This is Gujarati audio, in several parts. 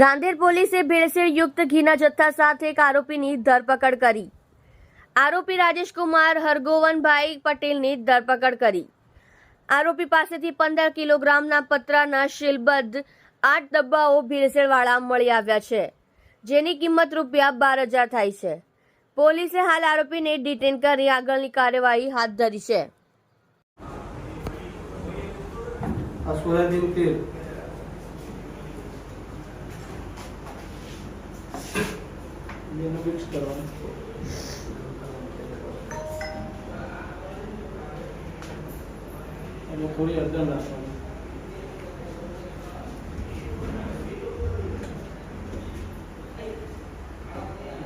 રાંદેર પોલીસે ભેળસેળ યુક્ત ઘીના જથ્થા સાથે એક આરોપીની ધરપકડ કરી. આરોપી રાજેશકુમાર હરગોવનભાઈ પટેલની ધરપકડ કરી. આરોપી પાસેથી પંદર કિલોગ્રામના પતરાના શીલબદ્ધ આઠ ડબ્બાઓ ભેળસેળવાળા મળી આવ્યા છે, જેની કિંમત રૂપિયા બાર હજાર થાય છે. પોલીસે હાલ આરોપીને ડિટેન કરી આગળની કાર્યવાહી હાથ ધરી છે. આ સોયાબીન તેલ બેનું મિક્સ કરવાનું એમાં થોડી હળદર નાખવાની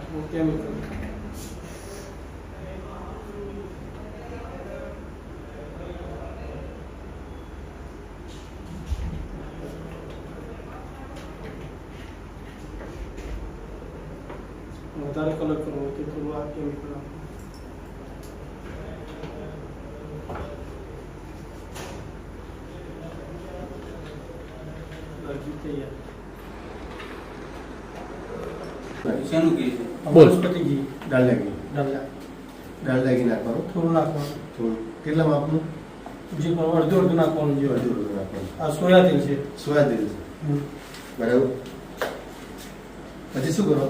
થોડું કેમિકલ વધારે કલર કરવો હોય તો થોડું આ નાખવાનું થોડું કેટલા માપનું જે અડધું અડધું નાખવાનું જે અડધું. અડધું નાખવાનું આ સોયા તેલ છે સોયા તેલ છે બરાબર પછી શું કરો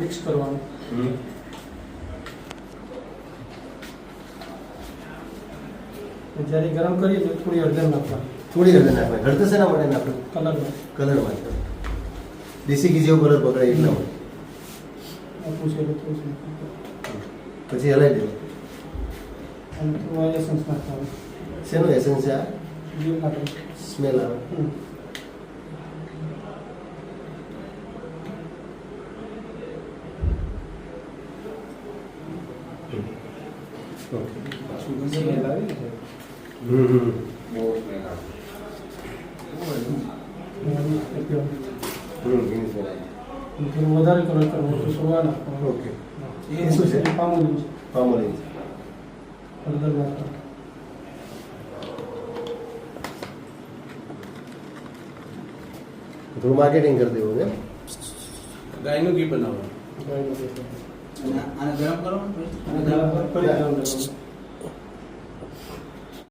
મિક્સ કરવાનું. જ્યારે ગરમ કરીએ તો થોડી હળદર નાખવાની. થોડી હળદર નાખવાની. હળદર શેના માટે નાખવું કલરમાં કલર માટે. દેશી ઘી જેવો કલર પકડાય એટલા માટે. પછી હલાવી દેવું અને થોડું એસન્સ નાખવાનું. શેનું એસન્સ છે આ? સ્મેલ આવે. સુગંધ આવી ને હમ બહુ સ્મેલ આવે વધારે કરો કરવો તો ઓકે એ શું છે પામોલી છે પામોલીન હળદર નાખવાનું થોડું માર્કેટિંગ કરી દેવું એમ ગાયનું ઘી બનાવવાનું ગાયનું તેલ. અને આને ગરમ કરવાનું પછી? અને ગરમ કરી